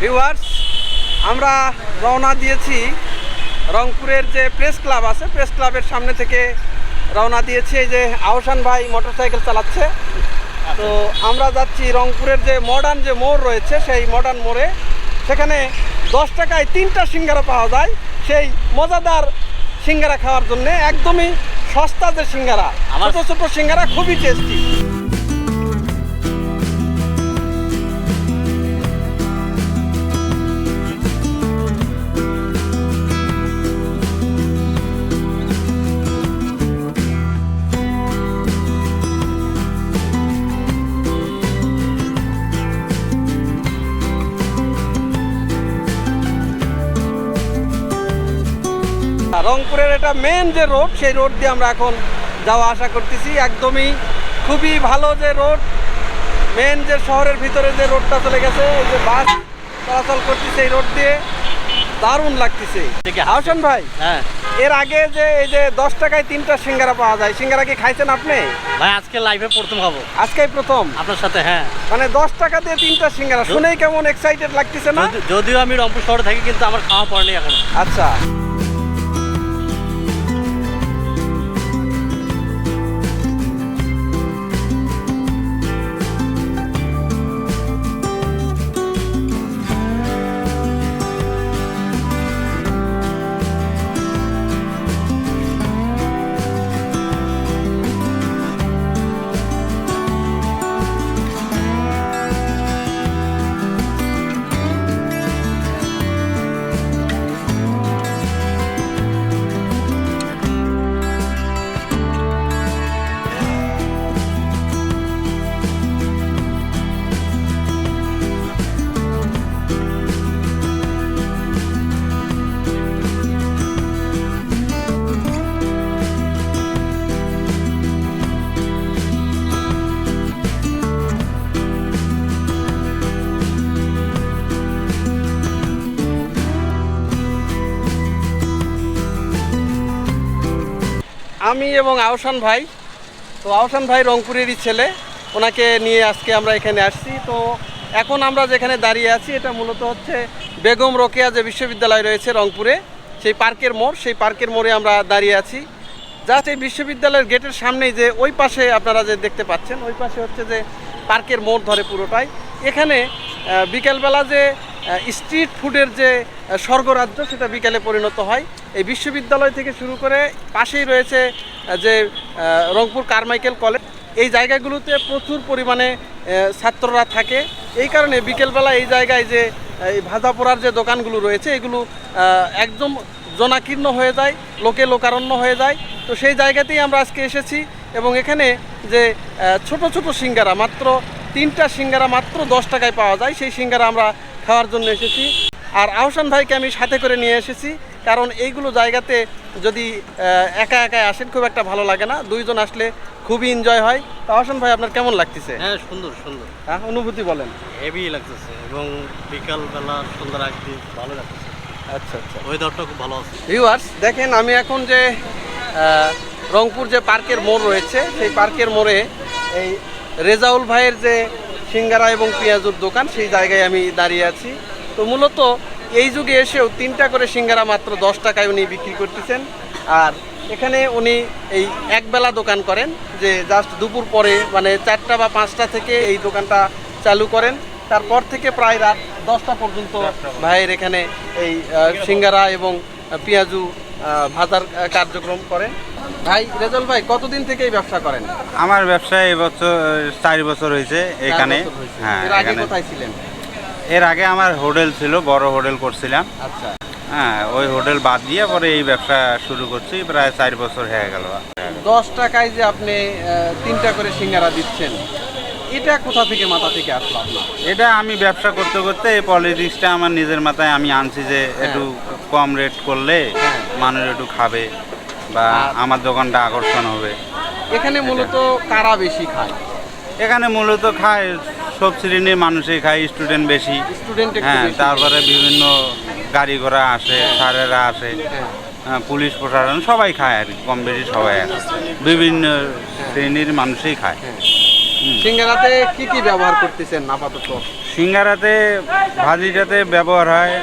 Viewers আমরা রওনা দিয়েছি রংপুরের যে প্রেস ক্লাব আছে প্রেস ক্লাবের সামনে থেকে রওনা দিয়েছি। এই যে আহসান ভাই মোটরসাইকেল চালাচ্ছে। তো আমরা যাচ্ছি রংপুরের যে মডার্ন যে মোড় রয়েছে সেই মডার্ন মোড়ে। সেখানে দশ টাকায় তিনটা সিঙ্গারা পাওয়া যায়। সেই মজাদার সিঙ্গারা খাওয়ার জন্য একদমই সস্তা যে সিঙ্গারা ছোট ছোট সিঙ্গারা খুবই টেস্টি রংপুরের এটা মেন যে রোড সেই রোড দিয়ে আমরা এখন যাওয়া আসা করতেছি। একদমই খুবই ভালো যে রোড মেন যে শহরের ভিতরে যে রোডটা চলে গেছে এই যে বাস চলাচল করতেছে এই রোড দিয়ে দারুণ লাগতেছে। হাসান ভাই হ্যাঁ। এর আগে যে এই যে দশ টাকায় তিনটা সিঙ্গারা পাওয়া যায় সিঙ্গারা কি খাইছেন আপনি? ভাই আজকে লাইভে প্রথম হব। আজকেই প্রথম? আপনার সাথে হ্যাঁ। মানে দশ টাকা দিয়ে তিনটা সিঙ্গারা শুনেই কেমন এক্সাইটেড লাগতেছে না? যদিও আমি রংপুর শহরে থাকি কিন্তু আমার খাওয়া পড়েনি এখনও। আচ্ছা। আমি এবং আহসান ভাই। তো আহসান ভাই রংপুরেরই ছেলে। ওনাকে নিয়ে আজকে আমরা এখানে আসছি। তো এখন আমরা যেখানে দাঁড়িয়ে আছি, এটা মূলত হচ্ছে বেগম রোকেয়া যে বিশ্ববিদ্যালয় রয়েছে রংপুরে, সেই পার্কের মোড়। সেই পার্কের মোড়ে আমরা দাঁড়িয়ে আছি। জাস্ট এই বিশ্ববিদ্যালয়ের গেটের সামনেই যে ওই পাশে আপনারা যে দেখতে পাচ্ছেন, ওই পাশে হচ্ছে যে পার্কের মোড় ধরে পুরোটাই। এখানে বিকেলবেলা যে স্ট্রিট ফুডের যে স্বর্গরাজ্য সেটা বিকেলে পরিণত হয়। এই বিশ্ববিদ্যালয় থেকে শুরু করে পাশেই রয়েছে যে রংপুর কারমাইকেল কলেজ। এই জায়গাগুলোতে প্রচুর পরিমাণে ছাত্ররা থাকে। এই কারণে বিকেলবেলা এই জায়গায় যে এই ভাজা পোড়ার যে দোকানগুলো রয়েছে, এগুলো একদম জনাকীর্ণ হয়ে যায়, লোকে লোকারণ্য হয়ে যায়। তো সেই জায়গাতেই আমরা আজকে এসেছি এবং এখানে যে ছোট ছোট সিঙ্গারা, মাত্র তিনটা সিঙ্গারা মাত্র দশ টাকায় পাওয়া যায়। সেই সিঙ্গারা আমরা খাওয়ার জন্য এসেছি। আর আহসান ভাইকে আমি সাথে করে নিয়ে এসেছি কারণ এইগুলো জায়গাতে যদি একা একা আসেন খুব একটা ভালো লাগে না। দুইজন আসলে খুবই এনজয় হয়। তো আহসান ভাই আপনার কেমন লাগতেছে? হ্যাঁ সুন্দর সুন্দর। হ্যাঁ অনুভূতি বলেন। হেভি লাগতেছে এবং বিকালবেলা সুন্দর একদিন ভালো লাগতেছে। আচ্ছা আচ্ছা। ওয়েদারটা খুব ভালো আছে। ভিউয়ার্স দেখেন আমি এখন যে রংপুর যে পার্কের মোড় রয়েছে সেই পার্কের মোড়ে এই রেজাউল ভাইয়ের যে সিঙ্গারা এবং পেঁয়াজুর দোকান, সেই জায়গায় আমি দাঁড়িয়ে আছি। তো মূলত এই যুগে এসেও তিনটা করে সিঙ্গারা মাত্র দশ টাকায় উনি বিক্রি করতেছেন। আর এখানে উনি এই একবেলা দোকান করেন, যে জাস্ট দুপুর পরে মানে চারটা বা পাঁচটা থেকে এই দোকানটা চালু করেন। তারপর থেকে প্রায় রাত দশটা পর্যন্ত ভাইয়ের এখানে এই সিঙ্গারা এবং পেঁয়াজু ভাজার কার্যক্রম করেন। ভাই রেজল ভাই কতদিন থেকে এই ব্যবসা করেন? আমার ব্যবসা এবছর চার বছর হয়েছে এখানে চার বছর হয়েছে। হ্যাঁ এর আগে এখানে। কোথায় ছিলেন? এর আগে আমার হোটেল ছিল বড় হোটেল করছিলাম। আচ্ছা। হ্যাঁ ওই হোটেল বাদ দিয়ে পরে এই ব্যবসা শুরু করছি প্রায় চার বছর হয়ে গেল। দশ টাকায় যে আপনি তিনটা করে সিঙ্গারা দিচ্ছেন এটা কোথা থেকে মাথা থেকে আসলো আপনার? এটা আমি ব্যবসা করতে করতে এই পলিটিক্সটা আমার নিজের মাথায় আমি আনছি যে একটু কম রেট করলে হ্যাঁ। মানুষ একটু খাবে বা আমার দোকানটা আকর্ষণ হবে। এখানে মূলত কারা বেশি খায়? এখানে মূলত খায় সব শ্রেণির মানুষই খায় স্টুডেন্ট বেশি। স্টুডেন্ট হ্যাঁ তারপরে বিভিন্ন গাড়ি ঘোড়া আসে স্যারেরা আসে হ্যাঁ। হ্যাঁ, পুলিশ প্রশাসন সবাই খায় আর কি, কম বেশি সবাই বিভিন্ন শ্রেণির মানুষই খায়। হ্যাঁ। সিঙ্গারাতে কি কি ব্যবহার করতেছেন আপাতত? সিঙ্গারাতে ভাজিটাতে ব্যবহার হয়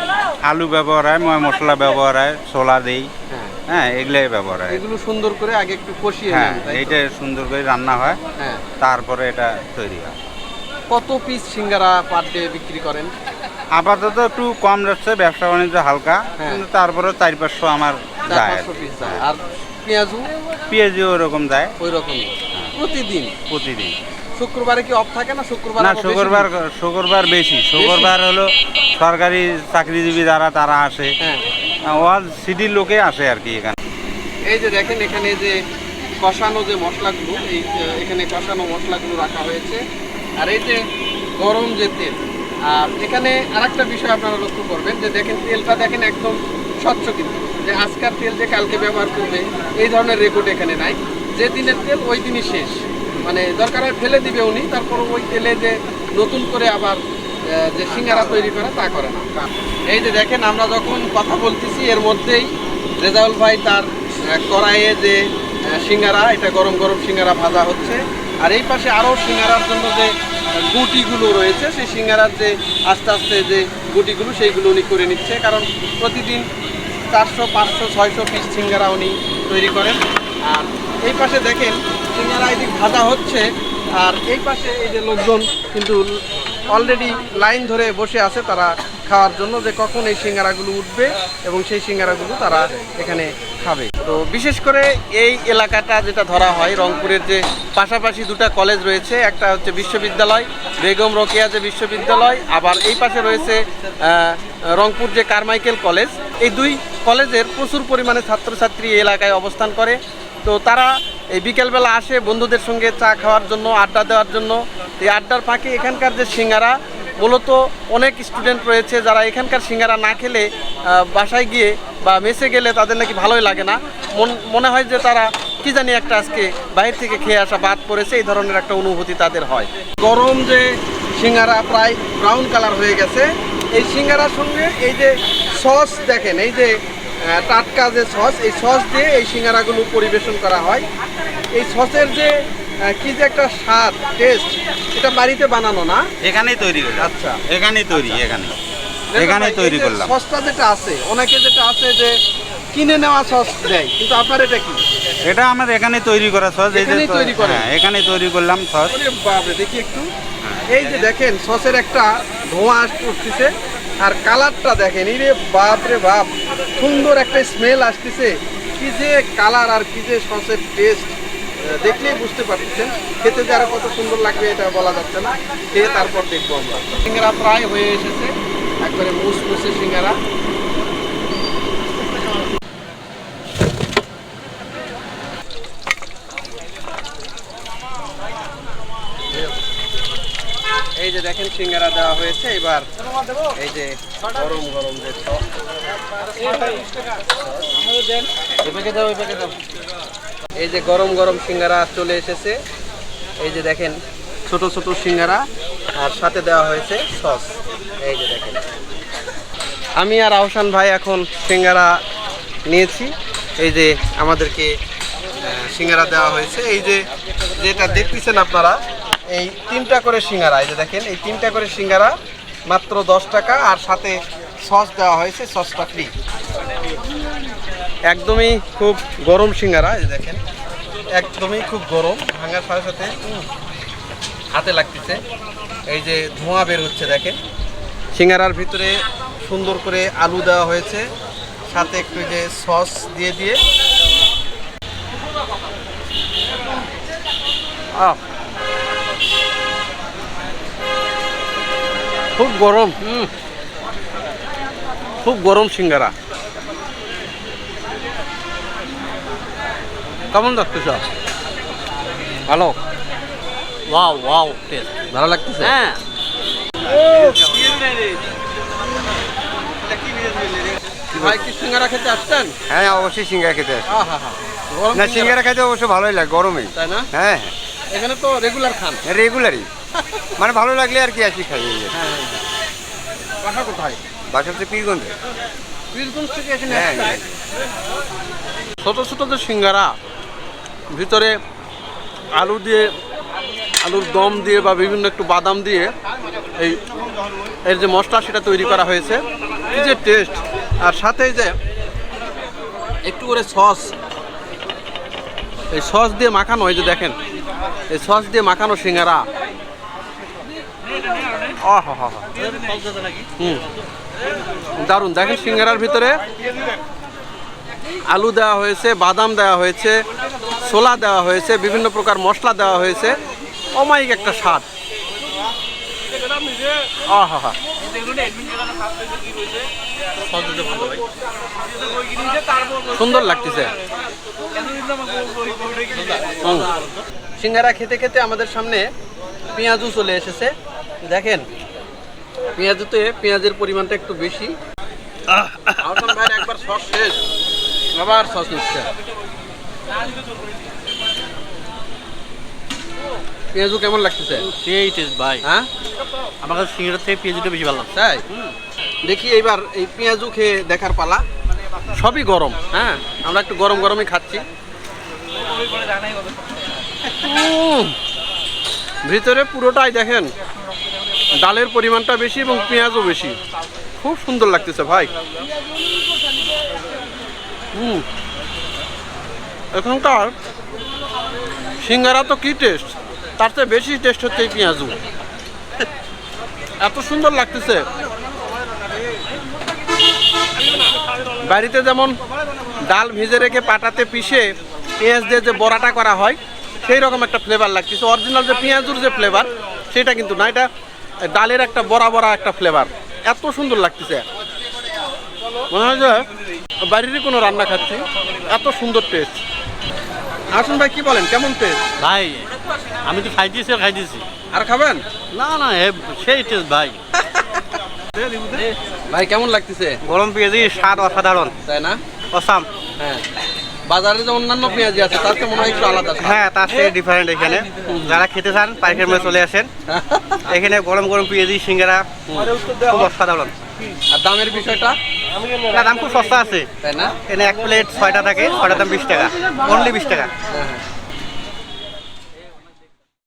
আলু ব্যবহার হয় ময় মশলা ব্যবহার হয় ছোলা দেই। হ্যাঁ। হ্যাঁ এগুলাই ব্যবহার হয়। এগুলো সুন্দর করে আগে একটু কষিয়ে হ্যাঁ? এইটা সুন্দর করে রান্না হয় হ্যাঁ। তারপরে এটা তৈরি হয়। কত পিস সিঙ্গারা পার ডে বিক্রি করেন? আপাতত একটু কম যাচ্ছে ব্যবসা বাণিজ্য হালকা হ্যাঁ। কিন্তু তারপরে চার পাঁচশো আমার যায় আর পেঁয়াজু? পেঁয়াজিও ওরকম যায়। ওই রকমই প্রতিদিন? প্রতিদিন। শুক্রবারে কি অফ থাকে না শুক্রবার না শুক্রবার শুক্রবার বেশি। শুক্রবার হলো সরকারি চাকরিজীবী যারা তারা আসে। হ্যাঁ। ওয়াল সিটির লোকে আসে আর কি এখানে। এই যে দেখেন এখানে যে কষানো যে মশলাগুলো এই এখানে কষানো মশলাগুলো রাখা হয়েছে। আর এই যে গরম যে তেল আর এখানে আরেকটা বিষয় আপনারা লক্ষ্য করবেন যে দেখেন তেলটা দেখেন একদম স্বচ্ছ কিন্তু। যে আজকার তেল যে কালকে ব্যবহার করবে এই ধরনের রেকর্ড এখানে নাই। যে দিনের তেল ওই দিনই শেষ। মানে দরকার হয় ফেলে দিবে উনি, তারপর ওই তেলে যে নতুন করে আবার যে সিঙ্গারা তৈরি করে তা করে না। এই যে দেখেন, আমরা যখন কথা বলতেছি, এর মধ্যেই রেজাউল ভাই তার কড়াইয়ে যে সিঙ্গারা, এটা গরম গরম সিঙ্গারা ভাজা হচ্ছে। আর এই পাশে আরও সিঙ্গারার জন্য যে গুটিগুলো রয়েছে, সেই সিঙ্গারার যে আস্তে আস্তে যে গুটিগুলো, সেইগুলো উনি করে নিচ্ছে। কারণ প্রতিদিন চারশো, পাঁচশো, ছয়শো পিস সিঙ্গারা উনি তৈরি করেন। আর এই পাশে দেখেন সিঙ্গারা এদিক ভাজা হচ্ছে। আর এই পাশে এই যে লোকজন কিন্তু অলরেডি লাইন ধরে বসে আছে তারা খাওয়ার জন্য যে কখন এই সিঙ্গারাগুলো উঠবে এবং সেই সিঙ্গারাগুলো তারা এখানে খাবে। তো বিশেষ করে এই এলাকাটা যেটা ধরা হয়, রংপুরের যে পাশাপাশি দুটো কলেজ রয়েছে, একটা হচ্ছে বিশ্ববিদ্যালয়, বেগম রোকেয়া যে বিশ্ববিদ্যালয়, আবার এই পাশে রয়েছে রংপুর যে কারমাইকেল কলেজ এই দুই কলেজের প্রচুর পরিমাণে ছাত্রছাত্রী এলাকায় অবস্থান করে। তো তারা এই বিকেলবেলা আসে বন্ধুদের সঙ্গে চা খাওয়ার জন্য, আড্ডা দেওয়ার জন্য। এই আড্ডার ফাঁকে এখানকার যে সিঙ্গারা, মূলত অনেক স্টুডেন্ট রয়েছে যারা এখানকার সিঙ্গারা না খেলে বাসায় গিয়ে বা মেসে গেলে তাদের নাকি ভালোই লাগে না। মন হয় যে তারা কি জানি একটা আজকে বাইরে থেকে খেয়ে আসা বাদ পড়েছে, এই ধরনের একটা অনুভূতি তাদের হয়। গরম যে সিঙ্গারা প্রায় ব্রাউন কালার হয়ে গেছে। এই সিঙ্গারার সঙ্গে এই যে সস দেখেন, এই যে টাটকা যে সস এই সস দিয়ে এই সিঙ্গারাগুলো পরিবেশন করা হয়। এই সসের যে কি যে একটা স্বাদ টেস্ট এটা বাড়িতে বানানো না? এখানেই তৈরি করলাম আচ্ছা। এখানেই তৈরি এখানে। এখানেই ভাই, তৈরি করলাম। সসটা যেটা আছে অনেকে যেটা আছে যে কিনে নেওয়া সস দেয় কিন্তু আপনার এটা কি? এটা আমার এখানে তৈরি করা সস এই যে তৈরি করা হ্যাঁ এখানে তৈরি করলাম সস। বাপরে দেখি একটু। এই যে দেখেন সসের একটা ধোঁয়া উঠতেছে। আর কালারটা দেখেন এই রে বাপ রে বাপ, সুন্দর একটা স্মেল আসতেছে। কি যে কালার আর কি যে সসের টেস্ট দেখলেই বুঝতে পারতেছেন। খেতে যে আরও কত সুন্দর লাগবে এটা বলা যাচ্ছে না। খেয়ে তারপর দেখব আমরা। সিঙ্গারা প্রায় হয়ে এসেছে। একবারে মুসমুসে সিঙ্গারা। এই যে দেখেন সিঙ্গারা দেওয়া হয়েছে, এবার এই যে গরম গরম যে এই যে গরম গরম সিঙ্গারা চলে এসেছে। এই যে দেখেন, ছোট ছোট সিঙ্গারা, আর সাথে দেওয়া হয়েছে সস। এই যে দেখেন। আমি আর আহসান ভাই এখন সিঙ্গারা নিয়েছি। এই যে আমাদেরকে সিঙ্গারা দেওয়া হয়েছে। এই যে যেটা দেখতেছেন আপনারা এই তিনটা করে সিঙ্গারা, এই যে দেখেন, এই তিনটা করে সিঙ্গারা মাত্র দশ টাকা, আর সাথে সস দেওয়া হয়েছে, সসটা ফ্রি একদমই খুব গরম সিঙ্গারা, এই দেখেন, একদমই খুব গরম, ভাঙার সাথে সাথে হাতে লাগতেছে। এই যে ধোঁয়া বের হচ্ছে, দেখেন। সিঙ্গারার ভিতরে সুন্দর করে আলু দেওয়া হয়েছে, সাথে একটু যে সস দিয়ে দিয়ে। আহ খুব গরম। হুম। খুব গরম সিঙ্গারা। কেমন লাগতেছ? ভালো? Wow wow taste. ভালো লাগতেছে? হ্যাঁ। ভাই কি সিঙ্গারা খেতে আসছেন? হ্যাঁ অবশ্যই সিঙ্গারা খেতে না সিঙ্গারা, খেতে অবশ্য ভালোই লাগে গরমে তাই না? হ্যাঁ। এখানে তো রেগুলার খান। হ্যাঁ রেগুলারই মানে ভালো লাগলে আর কি আসি খাই এই কি। হ্যাঁ বাসা কোথায়? বাসা হচ্ছে পীরগঞ্জে। বীরগঞ্জ থেকে হ্যাঁ আসছেন? ছোট ছোট যে সিঙ্গারা ভিতরে আলু দিয়ে আলুর দম দিয়ে বা বিভিন্ন একটু বাদাম দিয়ে এই এর যে মশলা সেটা তৈরি করা হয়েছে। কি যে টেস্ট আর সাথে যে একটু করে সস। এই সস দিয়ে মাখানো এই যে দেখেন এই সস দিয়ে মাখানো সিঙ্গারা। হুম। দারুণ। দেখেন সিঙ্গারার ভিতরে আলু দেওয়া হয়েছে, বাদাম দেওয়া হয়েছে, ছোলা দেওয়া হয়েছে, বিভিন্ন প্রকার মশলা দেওয়া হয়েছে। অমায়িক একটা স্বাদ। সুন্দর লাগতেছে। সিঙ্গারা খেতে খেতে আমাদের সামনে পেঁয়াজু চলে এসেছে। দেখেন পেঁয়াজতে পেঁয়াজের পরিমাণটা একটু বেশি। একবার সস শেষ আবার সস নিচ্ছে। পেঁয়াজু কেমন লাগতেছে? সেই টেস্ট ভাই। হ্যাঁ? আমার কাছে সিঙ্গারা থেকে পেঁয়াজুটা বেশি ভালো লাগছে। তাই? দেখি এইবার এই পেঁয়াজু খেয়ে দেখার পালা। সবই গরম হ্যাঁ? আমরা একটু গরম গরমই খাচ্ছি। ভিতরে পুরোটাই দেখেন ডালের পরিমাণটা বেশি এবং পেঁয়াজও বেশি। খুব সুন্দর লাগতেছে ভাই। হুম। এখানকার সিঙ্গারা তো কি টেস্ট তার চেয়ে বেশি টেস্ট হচ্ছে এই পেঁয়াজু এত সুন্দর লাগতেছে। বাড়িতে যেমন ডাল ভিজে রেখে পাটাতে পিষে পেঁয়াজ দিয়ে যে বড়াটা করা হয়, সেই রকম একটা ফ্লেভার লাগতেছে। অরিজিনাল যে পেঁয়াজুর যে ফ্লেভার সেটা কিন্তু না। এটা ডালের একটা বড়া বড়া একটা ফ্লেভার এত সুন্দর লাগতেছে। মনে হয় যে বাড়িরই কোনো রান্না খাচ্ছি। এত সুন্দর টেস্ট আসুন ভাই কি বলেন? কেমন টেস্ট ভাই আমি তো খাই দিয়েছি আর খাই দিয়েছি। আর খাবেন? না না সেই টেস্ট ভাই। ভাই কেমন লাগতেছে? গরম পেঁয়াজি স্বাদ অসাধারণ। তাই না? অসাম। হ্যাঁ। বাজারে যে অন্যান্য পেঁয়াজি আছে তার থেকে মনে হয় একটু আলাদা হ্যাঁ তার থেকে ডিফারেন্ট এখানে। যারা খেতে চান পাইকারি মধ্যে চলে আসেন। এখানে গরম গরম পেঁয়াজি সিঙ্গারা খুব অসাধারণ। আর দামের বিষয়টা? না দাম খুব সস্তা আছে। তাই না? এখানে এক প্লেট ছয়টা থাকে ছয়টা দাম বিশ টাকা অনলি বিশ টাকা। হ্যাঁ, হ্যাঁ।